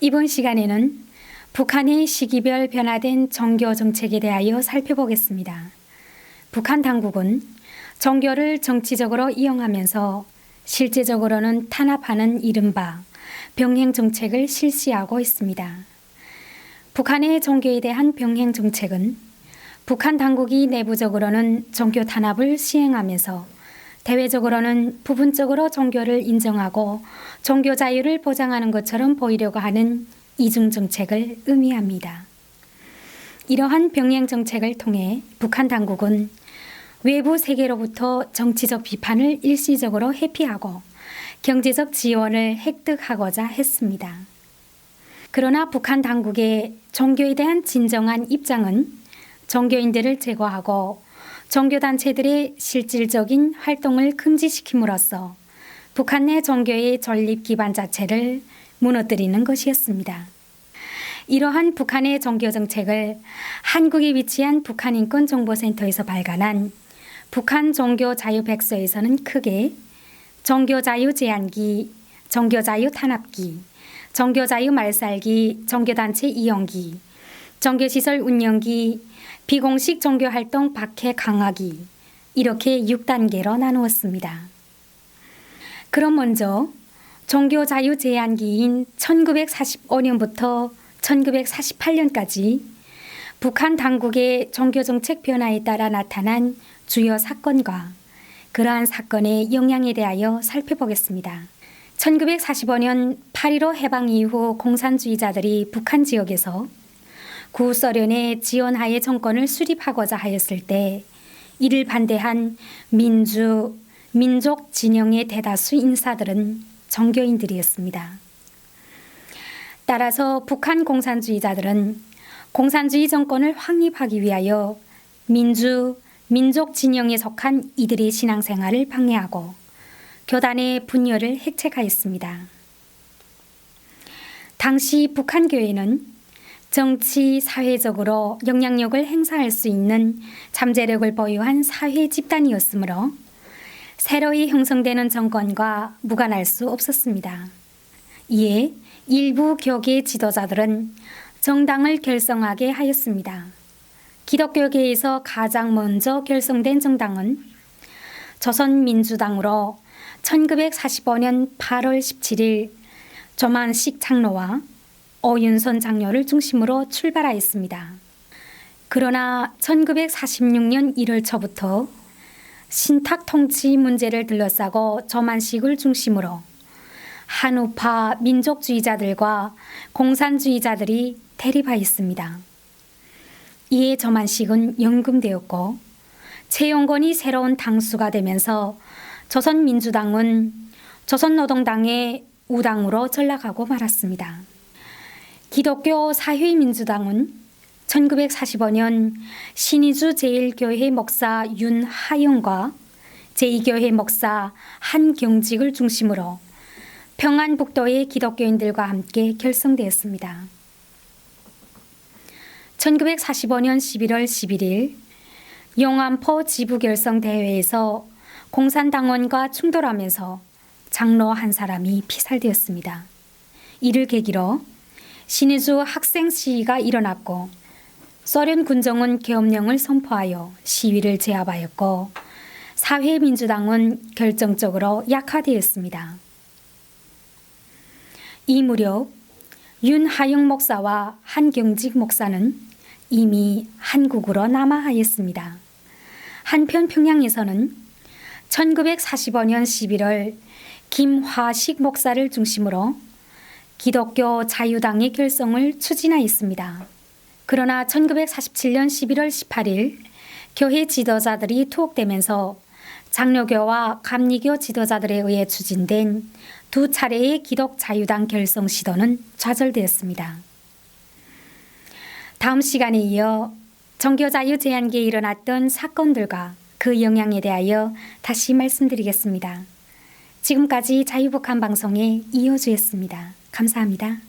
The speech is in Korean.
이번 시간에는 북한의 시기별 변화된 종교 정책에 대하여 살펴보겠습니다. 북한 당국은 종교를 정치적으로 이용하면서 실제적으로는 탄압하는 이른바 병행 정책을 실시하고 있습니다. 북한의 종교에 대한 병행 정책은 북한 당국이 내부적으로는 종교 탄압을 시행하면서 대외적으로는 부분적으로 종교를 인정하고 종교 자유를 보장하는 것처럼 보이려고 하는 이중 정책을 의미합니다. 이러한 병행 정책을 통해 북한 당국은 외부 세계로부터 정치적 비판을 일시적으로 회피하고 경제적 지원을 획득하고자 했습니다. 그러나 북한 당국의 종교에 대한 진정한 입장은 종교인들을 제거하고 종교단체들의 실질적인 활동을 금지시킴으로써 북한 내 종교의 전립 기반 자체를 무너뜨리는 것이었습니다. 이러한 북한의 종교 정책을 한국에 위치한 북한인권정보센터에서 발간한 북한 종교 자유 백서에서는 크게 종교 자유 제한기, 종교 자유 탄압기, 종교 자유 말살기, 종교단체 이용기, 종교시설 운영기, 비공식 종교활동 박해 강화기 이렇게 6단계로 나누었습니다. 그럼 먼저 종교 자유 제한기인 1945년부터 1948년까지 북한 당국의 종교 정책 변화에 따라 나타난 주요 사건과 그러한 사건의 영향에 대하여 살펴보겠습니다. 1945년 8.15 해방 이후 공산주의자들이 북한 지역에서 구소련의 지원하에 정권을 수립하고자 하였을 때 이를 반대한 민주, 민족 진영의 대다수 인사들은 종교인들이었습니다. 따라서 북한 공산주의자들은 공산주의 정권을 확립하기 위하여 민주, 민족 진영에 속한 이들의 신앙생활을 방해하고 교단의 분열을 획책하였습니다. 당시 북한 교회는 정치, 사회적으로 영향력을 행사할 수 있는 잠재력을 보유한 사회 집단이었으므로 새로이 형성되는 정권과 무관할 수 없었습니다. 이에 일부 교계 지도자들은 정당을 결성하게 하였습니다. 기독교계에서 가장 먼저 결성된 정당은 조선민주당으로 1945년 8월 17일 조만식 장로와 오윤선 장로를 중심으로 출발하였습니다. 그러나 1946년 1월 초부터 신탁 통치 문제를 둘러싸고 조만식을 중심으로 한우파 민족주의자들과 공산주의자들이 대립하였습니다. 이에 조만식은 연금되었고 최용건이 새로운 당수가 되면서 조선민주당은 조선노동당의 우당으로 전락하고 말았습니다. 기독교 사회민주당은 1945년 신의주 제1교회 목사 윤하영과 제2교회 목사 한경직을 중심으로 평안북도의 기독교인들과 함께 결성되었습니다. 1945년 11월 11일 용암포 지부결성 대회에서 공산당원과 충돌하면서 장로 한 사람이 피살되었습니다. 이를 계기로 신의주 학생 시위가 일어났고 소련 군정은 계엄령을 선포하여 시위를 제압하였고 사회민주당은 결정적으로 약화되었습니다. 이 무렵 윤하영 목사와 한경직 목사는 이미 한국으로 남아하였습니다. 한편 평양에서는 1945년 11월 김화식 목사를 중심으로 기독교 자유당의 결성을 추진하였습니다. 그러나 1947년 11월 18일 교회 지도자들이 투옥되면서 장로교와 감리교 지도자들에 의해 추진된 두 차례의 기독 자유당 결성 시도는 좌절되었습니다. 다음 시간에 이어 정교자유 제한기에 일어났던 사건들과 그 영향에 대하여 다시 말씀드리겠습니다. 지금까지 자유복한 방송의 이호주였습니다. 감사합니다.